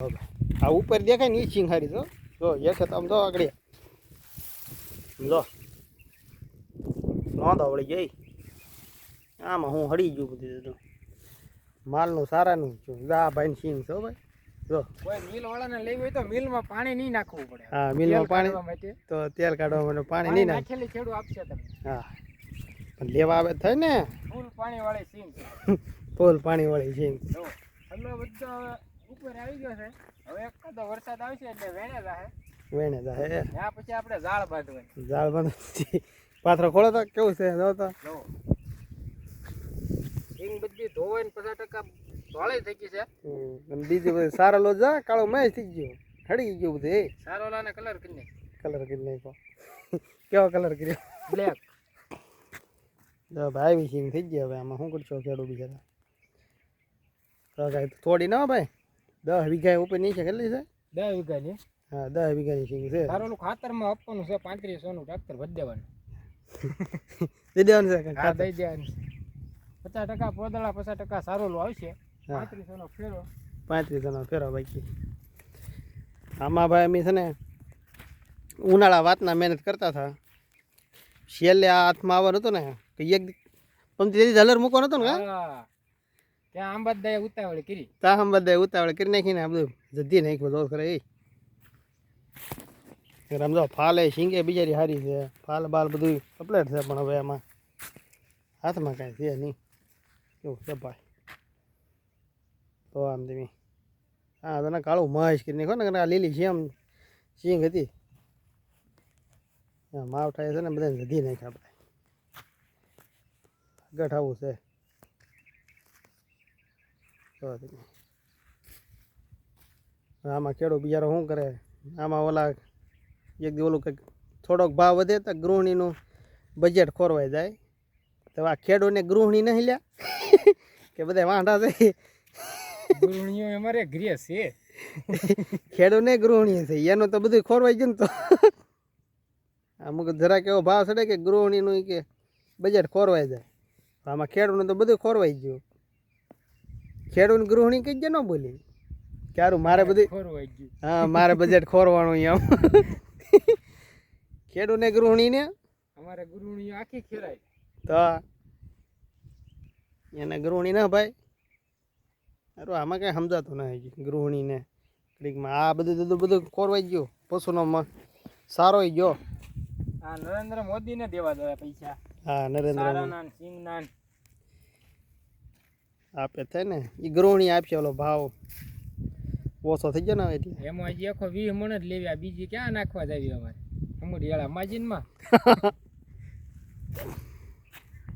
આ ઉપર દેખાય ને એ સિંગ હારી તો જો એક તો આમ જો આગળ. જો. નોંધ આવડી ગઈ આમાં હું હળી ગયું બધું તો. માલનું સારાનું છું. જા ભાઈ સિંગ છો ભાઈ. જો. કોઈ મિલ વાળાને લેવી હોય તો મિલમાં પાણી નહીં નાખવું પડે. હા મિલમાં માં પાણી તો તેલ કાઢવા માટે પાણી નહીં નાખેલી ખેડૂ આપશે તમને. હા. પણ લેવા આવે થાય ને. ફૂલ પાણી વાળી સીમ ફૂલ પાણી વાળી સિંગ જો હલ્લો બધો ઉપર આવી ગયો છે. હવે એક કાદો વરસાદ આવશે એટલે વેણે જાહે. વેણે જાહે ત્યાં પછી આપણે ઝાડ બાંધવાની. ઝાડ બંધ પાથરો ખોળો તો કેવું છે? જો તો. સિંગ બધી ધોવાઈને પચાસ ટકા ધોળે થઈ ગઈ છે. અને બીજું બધું સારો લો જા કાળો મેચ થઈ ગયો. હળી ગયું બધું સારો લાને કલર કરી કલર કરી નાખ્યો. કેવો કલર કર્યો? બ્લેક જો ભાઈ વિશિંગ થઈ ગયો હવે આમાં. શું કરશો ખેડૂત બિચારા? તો થોડી ના ભાઈ? દસ વીઘા ઉપર નીચે કેટલી છે? દસ વીઘા વીઘાની હા દસ વીઘાની સિંગ છે. સારું ખાતરમાં આપવાનું છે પાંત્રીસો નું ટ્રેક્ટર ભરી દેવાનું. દઈ દેવાનું છે? હા દઈ દેવાનું. પચાસ ટકા પોદળા પચાસ ટકા સારું આવશે. હા. પાંત્રીસો નો ફેરો. પાંત્રીસ જણા ફેરો બાકી. આમાં ભાઈ અમે છે ને ઉનાળા વાતના મહેનત કરતા હતા. છેલ્લે આ હાથમાં આવવાનું હતું ને કે એક પંચી ઝલર મૂકવાનો હતો ને હા. ત્યાં આંબાદાએ ઉતાવળ કરી. તા હમ બધા ઉતાવળ કરી નાખીને આ બધું જધી નાખ્યું દોર કરે એ. રમજો ફાલે, શીંગે બિચારી હારી છે. ફાલ બાલ બધું કપલેટ છે પણ હવે એમાં હાથમાં કાંઈ છે નહીં. કેવું છે ભાઈ? તો આમ તમે હા તને કાળું મહેશ કરી નાખો ને આ લીલી શેમ સિંગ હતી. માવઠા છે ને બધાને જધી નાખ્યા આપણે ગઠ આવું છે. જો આમાં ખેડૂત બિચારો શું કરે? આમાં ઓલા એક દી ઓલું કંઈક થોડોક ભાવ વધે તો ગૃહિણીનું બજેટ ખોરવાઈ જાય. તો આ ખેડૂતને ગૃહિણી નહીં લ્યા. કે બધા વાંઢા છે. ગૃહિણીઓ અમારે ગૃહ છે. ખેડૂતને ગૃહિણી છે. એનું તો બધું ખોરવાઈ ગયું ને તો. અમુક જરાક એવો ભાવ ચડે કે ગૃહિણીનું કે બજેટ ખોરવાઈ જાય. આમાં ખેડૂતનું તો બધું ખોરવાઈ ગયું. ખેડૂત ગૃહિણી કઈ જ ન બોલી? ક્યારું મારે બધું હા મારે બજેટ ખોરવાનું એમ ખેડૂતને ગૃહિણીને? અમારે ગૃહિણી આખી ખેરાય તો એને ગૃહિણી ના ભાઈ. અરે આમાં કઈ સમજાતું ના હજી ગૃહિણીને. ક્લિકમાં આ બધું બધું બધું ખોરવાઈ ગયું. પશુનો મ સારો ગયો. આ નરેન્દ્ર મોદીને દેવા દેવા પૈસા. હા નરેન્દ્ર સિંહ સારાના સિંગના ને. આપે થાય ને એ ગ્રોણી આપશે ઓલો ભાવ. ઓછો થઈ ગયો ને એટલે. એમાં હજી આખો વીસ મણ જ લેવી બીજી ક્યાં નાખવા જાવી અમારે? અમારી યાળા માજીનમાં?